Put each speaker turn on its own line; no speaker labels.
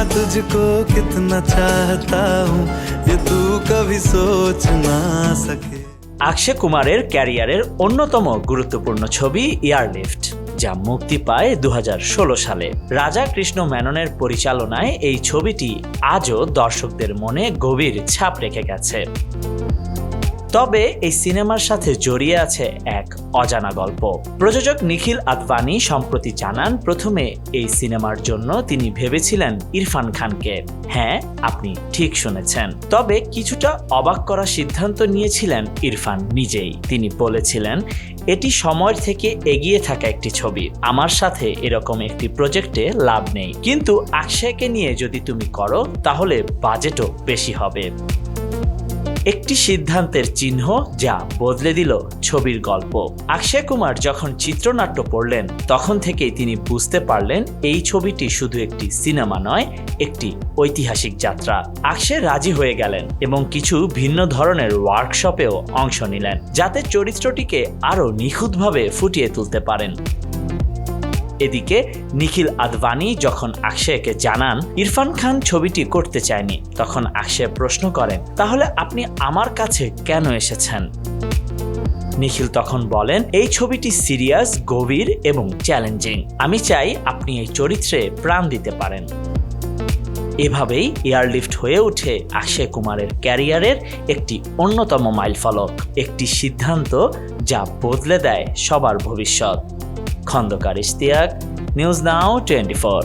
मैं तुझको कितना चाहता हूँ ये तू कभी सोच ना सके
অক্ষয় কুমারের ক্যারিয়ারের অন্যতম গুরুত্বপূর্ণ ছবি এয়ারলিফট যা মুক্তি পায় দু সালে রাজা কৃষ্ণ মেননের পরিচালনায় এই ছবিটি আজও দর্শকদের মনে গভীর ছাপ রেখে গেছে তবে এই সিনেমার সাথে জড়িয়ে আছে এক অজানা গল্প। প্রযোজক নিখিল আদবানি সম্প্রতি জানান, প্রথমে এই সিনেমার জন্য তিনি ভেবেছিলেন ইরফান খানকে। হ্যাঁ আপনি ঠিক শুনেছেন। তবে কিছুটা অবাক করা সিদ্ধান্ত নিয়েছিলেন ইরফান নিজেই। তিনি বলেছিলেন, এটি সময়ের থেকে এগিয়ে থাকা একটি ছবি। আমার সাথে এরকম একটি প্রজেক্টে লাভ নেই। কিন্তু আকশায়কে নিয়ে যদি তুমি করো, তাহলে বাজেটও বেশি হবে। একটি সিদ্ধান্তের চিহ্ন যা বদলে দিল ছবির গল্প। অক্ষয় কুমার যখন চিত্রনাট্য পড়লেন, তখন থেকেই তিনি বুঝতে পারলেন এই ছবিটি শুধু একটি সিনেমা নয়, একটি ঐতিহাসিক যাত্রা। অক্ষয় রাজি হয়ে গেলেন এবং কিছু ভিন্ন ধরনের ওয়ার্কশপেও অংশ নিলেন, যাতে চরিত্রটিকে আরও নিখুঁতভাবে ফুটিয়ে তুলতে পারেন। এদিকে নিখিল আদবানি যখন আকশেয়কে জানান, ইরফান খান ছবিটি করতে চায়নি তখন আকশে প্রশ্ন করেন, তাহলে আপনি আমার কাছে কেন এসেছেন? নিখিল তখন বলেন, এই ছবিটি সিরিয়াস, গভীর এবং চ্যালেঞ্জিং। আমি চাই আপনি এই চরিত্রে প্রাণ দিতে পারেন। এভাবেই এয়ারলিফট হয়ে ওঠে অক্ষয় কুমারের ক্যারিয়ারের একটি অন্যতম মাইলফলক, একটি সিদ্ধান্ত যা বদলে দেয় সবার ভবিষ্যৎ। Khandakar Ishtiaq news now twenty four